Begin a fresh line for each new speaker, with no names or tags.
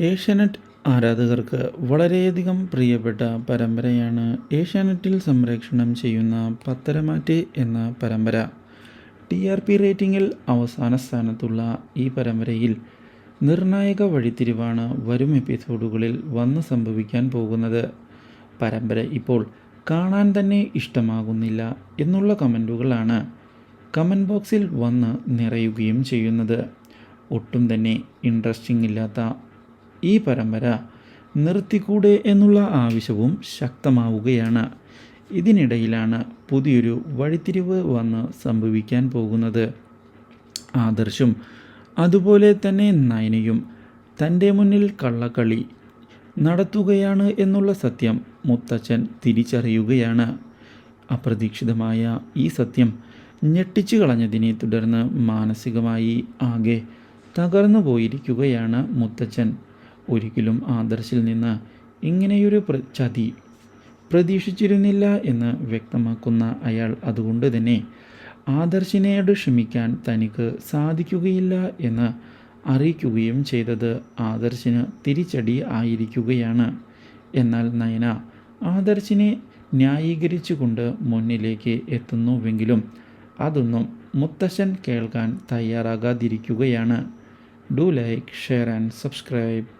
ഏഷ്യാനെറ്റ് ആരാധകർക്ക് വളരെയധികം പ്രിയപ്പെട്ട പരമ്പരയാണ് ഏഷ്യാനെറ്റിൽ സംപ്രേക്ഷണം ചെയ്യുന്ന പത്തരമാറ്റ് എന്ന പരമ്പര. ടി ആർ പി റേറ്റിംഗിൽ അവസാന സ്ഥാനത്തുള്ള ഈ പരമ്പരയിൽ നിർണായക വഴിത്തിരിവാണ് വരും എപ്പിസോഡുകളിൽ വന്ന് സംഭവിക്കാൻ പോകുന്നത്. പരമ്പര ഇപ്പോൾ കാണാൻ തന്നെ ഇഷ്ടമാകുന്നില്ല എന്നുള്ള കമന്റുകളാണ് കമന്റ് ബോക്സിൽ വന്ന് നിറയുകയും ചെയ്യുന്നത്. ഒട്ടും തന്നെ ഇൻട്രസ്റ്റിംഗ് ഇല്ലാത്ത ഈ പരമ്പര നിർത്തിക്കൂടെ എന്നുള്ള ആവശ്യവും ശക്തമാവുകയാണ്. ഇതിനിടയിലാണ് പുതിയൊരു വഴിത്തിരിവ് വന്ന് സംഭവിക്കാൻ പോകുന്നത്. ആദർശും അതുപോലെ തന്നെ നയനയും തന്റെ മുന്നിൽ കള്ളക്കളി നടത്തുകയാണ് എന്നുള്ള സത്യം മുത്തച്ഛൻ തിരിച്ചറിയുകയാണ്. അപ്രതീക്ഷിതമായ ഈ സത്യം ഞെട്ടിച്ചു കളഞ്ഞതിനെ തുടർന്ന് മാനസികമായി ആകെ തകർന്നു പോയിരിക്കുകയാണ് മുത്തച്ഛൻ. ഒരിക്കലും ആദർശിൽ നിന്ന് ഇങ്ങനെയൊരു ചതി പ്രതീക്ഷിച്ചിരുന്നില്ല എന്ന് വ്യക്തമാക്കുന്ന അയാൾ അതുകൊണ്ട് തന്നെ ആദർശിനെയോട് ക്ഷമിക്കാൻ തനിക്ക് സാധിക്കുകയില്ല എന്ന് അറിയിക്കുകയും ചെയ്തത് ആദർശിന് തിരിച്ചടി ആയിരിക്കുകയാണ്. എന്നാൽ നയന ആദർശിനെ ന്യായീകരിച്ചുകൊണ്ട് മുന്നിലേക്ക് എത്തുന്നുവെങ്കിലും അതൊന്നും മുത്തശ്ശൻ കേൾക്കാൻ തയ്യാറാകാതിരിക്കുകയാണ്. Do like share and subscribe.